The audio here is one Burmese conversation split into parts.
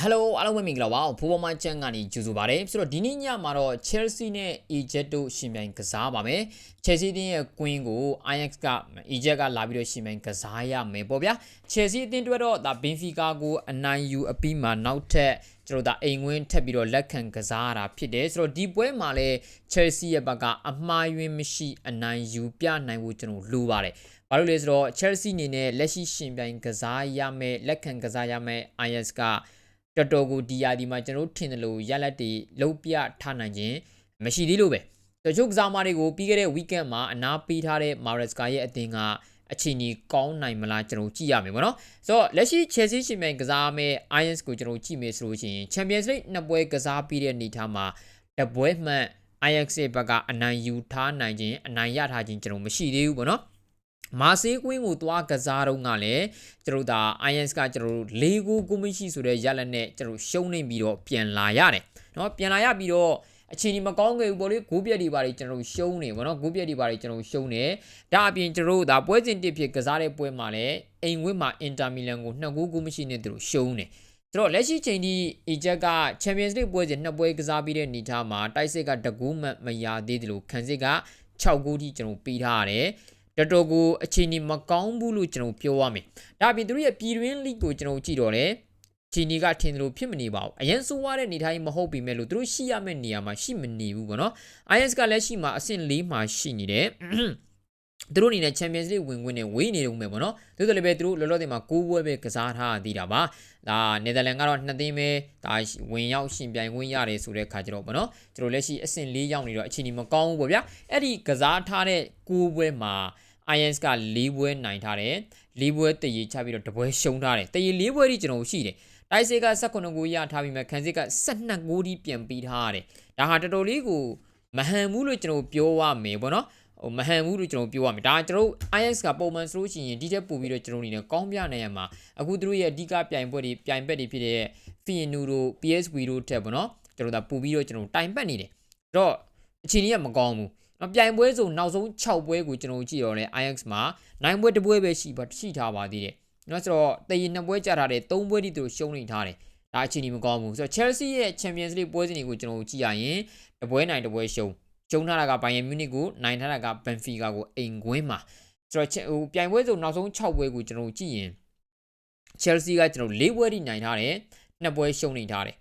ဟယ်လိုအားလုံးပဲမင်္ဂလာပါဖိုးပေါ်မချန်ကနေကြိုဆိုပါရစေဆိုတော့ဒီနေ့ညမှာတော့ Chelsea နဲ့ Egypt တို့ရှင်ပြိုင်ကစားပါမယ် Chelsea တင်းရဲ့ Queen ကို Ajax က Egypt ကလာပြီးတော့ရှင်ပြိုင်ကစားရမယ်ပေါ့ဗျာ Chelsea အတင်းတွဲတော့ဒါ Benfica ကိုအနိုင်ယူအပြီးမှာနောက်ထပ်ကျွန်တော်ဒါအိမ်ဝင်းထပ်ပြီးတော့လက်ခံကစားရတာဖြစ်တယ်ဆိုတော့ဒီပွဲမှာလည်း Chelsea ရဲ့ဘက်ကအမှားယွင်းမရှိအနိုင်ယူပြနိုင်ဖို့ကျွန်တော်လိုပါတယ်ဘာလို့လဲဆိုတော့ Chelsea အနေနဲ့လက်ရှိရှင်ပြိုင်ကစားရမယ်လက်ခံကစားရမယ် Ajax က တော်တော်ကိုဒီယာဒီမှာကျွန်တော်ထင်တယ်လို့ရလက်တွေလုံးပြထားနိုင်ခြင်းမရှိသေးလို့ပဲတချို့ကစားမတွေကိုပြီးခဲ့တဲ့ weekend မှာအနာပေးထားတဲ့ Maresca ရဲ့အသင်းကအချိန်ကြီးကောင်းနိုင်မလားကျွန်တော်ကြည့်ရမယ်ပေါ့နော်ဆိုတော့လက်ရှိ Chelsea ရှင်မြိုင်ကစားမဲ့ Irons ကိုကျွန်တော်ကြည့်မယ်ဆိုလို့ရှိရင် Champions League နှစ်ပွဲကစားပြီးတဲ့အနေထားမှာတပွဲမှန် Ajax ရဲ့ဘက်ကအနိုင်ယူထားနိုင်ခြင်းအနိုင်ရထားခြင်းကျွန်တော်မရှိသေးဘူးပေါ့နော် မာဆေးကွင်းကိုသွားကစားတော့ကလည်းကျွန်တော်ဒါ IS ကကျွန်တော်တို့၄ဂိုးကိုမရှိဆိုတဲ့ရလက်နဲ့ကျွန်တော်ရှုံးနေပြီးတော့ပြန်လာရတယ်เนาะပြန်လာရပြီးတော့အချိန်ဒီမကောင်းခဲ့ဘူးပေါ့လေဂိုးပြက်တွေပါတွေကျွန်တော်ရှုံးနေပေါ့နော်ဂိုးပြက်တွေပါတွေကျွန်တော်ရှုံးနေဒါအပြင်ကျွန်တော်တို့ဒါပွဲစဉ်တစ်ဖြစ်ကစားတဲ့ပွဲမှာလည်းအိမ်ဝင်းမှာအင်တာမီလန်ကို2ဂိုးကိုမရှိနဲ့သူတို့ရှုံးနေဆိုတော့လက်ရှိချိန်ဒီအီဂျက်ကချန်ပီယံစ်လိပွဲစဉ်နှစ်ပွဲကစားပြီးတဲ့အနေထားမှာတိုက်စစ်ကတကူးမှမရသေးတယ်လို့ခန်းစစ်က6ဂိုးထိကျွန်တော်ပေးထားရတယ် တော်တော်ကိုအခြေအနေမကောင်းဘူးလို့ကျွန်တော်ပြောရမယ်။ဒါအပြင်သူတို့ရဲ့ပြည်တွင်းလိကိုကျွန်တော်ကြည့်တော့တယ်ချီနီကထင်တယ်လို့ဖြစ်မနေပါဘူး။အရင်ဆိုးရတဲ့နေထိုင်မဟုတ်ပြီမဲ့လို့သူတို့ရှိရမယ့်နေရာမှာရှိမနေဘူးပေါ့နော်။ IS ကလည်းရှိမှာအဆင့်၄မှာရှိနေတယ်။ သူတို့အနေနဲ့ Champions League ဝင်ခွင့်နဲ့ဝေးနေတော့မယ်ပေါ့နော်။သို့တော်လည်းပဲသူတို့လောလောဆယ်မှာ၉ပွဲပဲကစားထားသေးတာပါ။ဒါနယ်သာလန်ကတော့2သိန်းပဲဒါဝင်ရောက်ရှင်ပြိုင်ခွင့်ရတယ်ဆိုတဲ့ခါကျတော့ပေါ့နော်။သူတို့လက်ရှိအဆင့်၄ရောက်နေတော့အချိန်ကြီးမကောင်းဘူးပေါ့ဗျာ။အဲ့ဒီကစားထားတဲ့၉ပွဲမှာ IS က၄ပွဲနိုင်ထားတယ်၄ပွဲတည်ရချပြီးတော့တပွဲရှုံးထားတယ်တည်ရ၄ပွဲထိကျွန်တော်ရှိတယ်တိုက်စစ်က18ဂိုးရထားပြီးမှခန်းစစ်က12ဂိုးထိပြန်ပြီးထားရတယ်ဒါဟာတော်တော်လေးကိုမဟန်ဘူးလို့ကျွန်တော်ပြောရမယ်ပေါ့နော် ဟိုမဟန်ဘူးလို့ကျွန်တော်ပြောရမယ်ဒါကျွန်တော် IS ကပုံမှန်ဆိုလို့ရှိရင်ဒီတက်ပို့ပြီးတော့ကျွန်တော်အနေနဲ့ကောင်းပြနိုင်ရမှာအခုသူတို့ရဲ့အဓိကပြိုင်ပွဲတွေပြိုင်ဘက်တွေဖြစ်တဲ့ Fienu တို့ PSV တို့တက်ပေါ့နော်ကျွန်တော်ဒါပို့ပြီးတော့ကျွန်တော်တိုင်ပတ်နေတယ်အဲ့တော့အချိန်ကြီးကမကောင်းဘူးနော်ပြိုင်ပွဲဆိုနောက်ဆုံး6ပွဲကိုကျွန်တော်ကြည့်တော့လဲ Ajax မှာ9ပွဲတပွဲပဲရှိပါရှိထားပါသေးတယ်နော်ဆိုတော့တည်ရင်2ပွဲကြာထားတယ်3ပွဲတိသူရှုံးနေထားတယ်ဒါအချိန်ကြီးမကောင်းဘူးဆိုတော့ Chelsea ရဲ့ Champions League ပွဲစဉ်တွေကိုကျွန်တော်ကြည့်ရရင်တပွဲနိုင်တပွဲရှုံး ရှုံးထားတာက Bayern Munich ကိုနိုင်ထားတာက Benfica ကိုအိမ်ကွင်းမှာဆိုတော့ဟိုပြိုင်ပွဲဆိုနောက်ဆုံး6ပွဲကိုကျွန်တော်ကြည့်ရင် Chelsea ကကျွန်တော်၄ပွဲထိနိုင်ထားတယ်2ပွဲရှုံးနေထားတယ်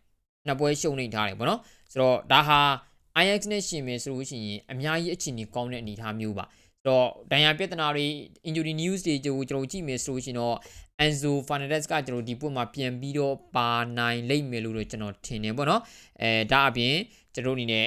2ပွဲရှုံးနေထားတယ်ဗောနော်ဆိုတော့ဒါဟာ Ajax နဲ့ရှင်မယ်ဆိုလို့ရှိရင်အများကြီးအခြေအနေကောင်းတဲ့အနေအထားမျိုးပါဆိုတော့ဒဏ်ရာပြဿနာတွေ injury news တွေကိုကျွန်တော်ကြည့်မယ်ဆိုလို့ရှိရင်တော့ Enzo Fernandez ကကျွန်တော်ဒီပွဲမှာပြန်ပြီးတော့ပါနိုင်လိမ့်မယ်လို့ကျွန်တော်ထင်တယ်ပေါ့နော်အဲဒါအပြင်ကျွန်တော်အနေနဲ့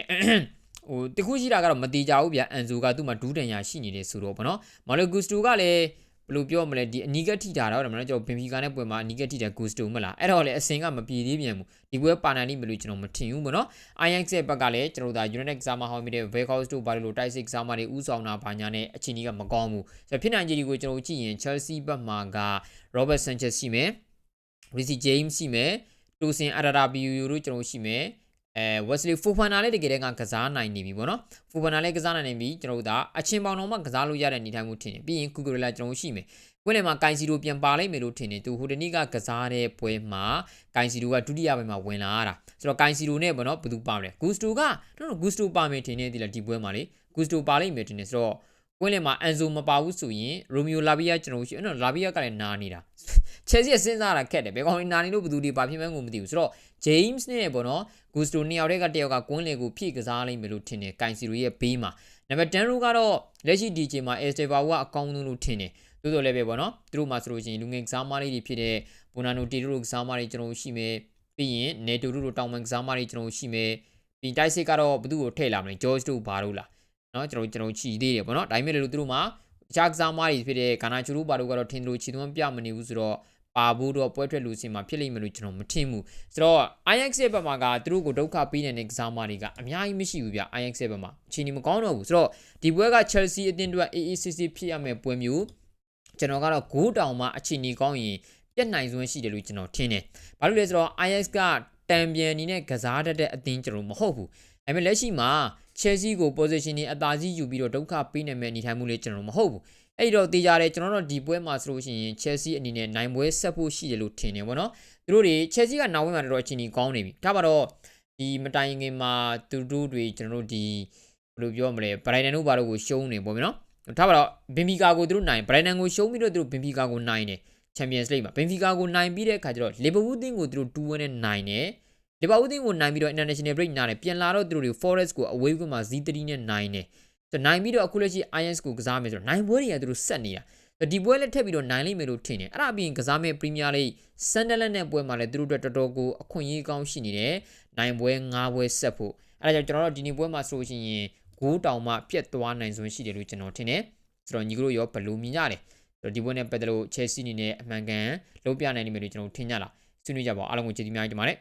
ဟိုတခုရှိတာကတော့မတိကြဘူးဗျအန်ဇိုကသူ့မှာဒူးတန်ရာရှိနေတယ်ဆိုတော့ဗောနော်မာလိုဂူစတိုကလည်းဘယ်လိုပြောမလဲဒီအနီးကထိတာတော့မလားကျွန်တော်ဘင်ဖီကာနဲ့ပွဲမှာအနီးကထိတဲ့ဂူစတိုမလားအဲ့တော့လေအစင်ကမပြေသေးပြန်ဘူးဒီပွဲပါနိုင်လိမ့်မယ်လို့ကျွန်တော်မထင်ဘူးပေါ့နော် Ajax ရဲ့ဘက်ကလည်းကျွန်တော်ဒါ United ကစားမဟောင်းမိတဲ့ Vegas တို့ဘာလို့ Tyson ကစားမတွေဥဆောင်တာဘာညာနဲ့အချိန်ကြီးကမကောင်းဘူးဆိုတော့ဖြစ်နိုင်ခြေဒီကိုကျွန်တော်ကြည့်ရင် Chelsea ဘက်မှာက Robert Sanchez ရှိမယ် Reece James ရှိမယ် Tosin Adarabioyo တို့ကျွန်တော်ရှိမယ် အဲ Wesley Fofana လည်းတကယ်တမ်းကကစားနိုင်နေပြီပေါ့နော် Fofana လည်းကစားနိုင်နေပြီကျွန်တော်တို့ဒါအချင်းပေါင်တော်မှကစားလို့ရတဲ့အနေထိုင်မှုထင်တယ်ပြီးရင် Cucurella ကျွန်တော်ရှိမယ်ကွင်းထဲမှာကိုင်စီရိုပြန်ပါလိုက်မယ်လို့ထင်တယ်သူဟိုတနေ့ကကစားတဲ့ပွဲမှာကိုင်စီရိုကဒုတိယပိုင်းမှာဝင်လာရတာဆိုတော့ကိုင်စီရိုနဲ့ဘောနော်ဘယ်သူပါမလဲဂူစတိုကတော့ဂူစတိုပါမယ်ထင်နေသေးလားဒီပွဲမှာလေဂူစတိုပါလိုက်မယ်ထင်တယ်ဆိုတော့ ကွင်းလင်မှာအန်ဇိုမပါဘူးဆိုရင်ရိုမီယိုလာဘီယာကျွန်တော်ရှိအဲ့တော့လာဘီယာကလည်းနားနေတာချယ်ဆီကစဉ်းစားတာခက်တယ်ဘယ်ကောင်နားနေလို့ဘယ်သူဒီပါဖြစ်မှန်းကိုမသိဘူးဆိုတော့ James နဲ့ပေါ့နော်ဂူစတိုနှစ်ယောက်တည်းကတယောက်ကကွင်းလင်ကိုဖြည့်ကစားလိုက်မယ်လို့ထင်တယ်ကိုင်စီရိုရဲ့ဘေးမှာနံပါတ်10ရိုကတော့လက်ရှိ DJ မှာ Esteva ကအကောင်းဆုံးလို့ထင်တယ်သို့တော်လည်းပဲပေါ့နော်သူတို့မှာဆိုလို့ရှိရင်လူငယ်ကစားမလေးတွေဖြစ်တဲ့ဘိုနာနိုတီတို့ကစားမလေးကျွန်တော်ရှိမယ်ပြီးရင်နေတိုတို့တောင်ပန်ကစားမလေးကျွန်တော်ရှိမယ်ပြီးတိုက်စစ်ကတော့ဘသူ့ကိုထည့်လာမလဲ George တို့ဘာလို့လား နော်ကျွန်တော်ကျွန်တော်ချီသေးတယ်ပေါ့နော်ဒါပေမဲ့လည်းသူတို့မှာအခြားကစားမလေးဖြစ်တဲ့ဂါနာချူတို့ဘာတို့ကတော့ထင်လို့ချီသွန်းပြမနေဘူးဆိုတော့ပါဘူးတော့ပွဲထွက်လူစင်မှာဖြစ်လိမ့်မယ်လို့ကျွန်တော်မထင်ဘူးဆိုတော့ Ajax ရဲ့ဘက်မှာကသူတို့ကိုဒုက္ခပေးနေတဲ့ကစားမတွေကအများကြီးမရှိဘူးဗျ Ajax ရဲ့ဘက်မှာအချိန်ကြီးမကောင်းတော့ဘူးဆိုတော့ဒီပွဲက Chelsea အသင်းအတွက် AACC ဖြစ်ရမယ့်ပွဲမျိုးကျွန်တော်ကတော့ဂိုးတောင်မှအချိန်ကြီးကောင်းရင်ပြက်နိုင်စွမ်းရှိတယ်လို့ကျွန်တော်ထင်တယ်။ဘာလို့လဲဆိုတော့ Ajax ကတံပြန်အနေနဲ့ကစားတတ်တဲ့အသင်းကျွန်တော်မဟုတ်ဘူး။ဒါပေမဲ့လက်ရှိမှာ Chelsea ကို position နဲ့အသာစီးယူပြီးတော့ဒုက္ခပေးနိုင်မဲ့အနေထိုင်မှုလေးကျွန်တော်မဟုတ်ဘူး။အဲ့တော့တေးကြတယ်ကျွန်တော်တို့ဒီပွဲမှာဆိုလို့ရှိရင် Chelsea အနေနဲ့နိုင်ပွဲဆက်ဖို့ရှိတယ်လို့ထင်တယ်ဗောနော်သူတို့တွေ Chelsea ကနောက်ဝင်းမှာတော်တော်အချိန်ကြီးကောင်းနေပြီဒါပါတော့ဒီမတိုင်ခင်မှာသူတို့တွေကျွန်တော်တို့ဒီဘယ်လိုပြောမလဲ Brighton တို့ဘာလို့ကိုရှုံးနေပေါ့ဗျာနော်ဒါပါတော့ Benfica ကိုသူတို့နိုင် Brighton ကိုရှုံးပြီးတော့သူတို့ Benfica ကိုနိုင်တယ် Champions League မှာ Benfica ကိုနိုင်ပြီးတဲ့အခါကျတော့ Liverpool တင်းကိုသူတို့2-1နဲ့နိုင်တယ် လီဗာပူးတင်းကိုနိုင်ပြီးတော့ international break နားတယ်ပြန်လာတော့သူတို့တွေ forest ကို away ကမှာ Z3 နဲ့နိုင်တယ်ဆိုတော့နိုင်ပြီးတော့အခုလက်ရှိ IS ကိုကစားမယ်ဆိုတော့နိုင်ပွဲတွေကသူတို့ဆက်နေတာဆိုတော့ဒီပွဲလည်းထက်ပြီးတော့နိုင်လိမ့်မယ်လို့ထင်တယ်အဲ့ဒါအပြင်ကစားမဲ့ Premier League Sunderland နဲ့ပွဲမှာလည်းသူတို့အတွက်တော်တော်ကိုအခွင့်အရေးကောင်းရှိနေတယ်နိုင်ပွဲ၅ပွဲဆက်ဖို့အဲ့ဒါကြောင့်ကျွန်တော်တို့ဒီနေ့ပွဲမှာဆိုလို့ရှိရင်ဂိုးတောင်မှပြတ်သွားနိုင်စွမ်းရှိတယ်လို့ကျွန်တော်ထင်တယ်ဆိုတော့ညီကတို့ရောဘယ်လိုမြင်ကြလဲဆိုတော့ဒီပွဲနဲ့ပတ်သက်လို့ Chelsea အနေနဲ့အမှန်ကန်လုံးပြနိုင်နေမယ်လို့ကျွန်တော်ထင်ကြလားဆွေးနွေးကြပါဦးအားလုံးကိုကျေးဇူးများတင်ပါတယ်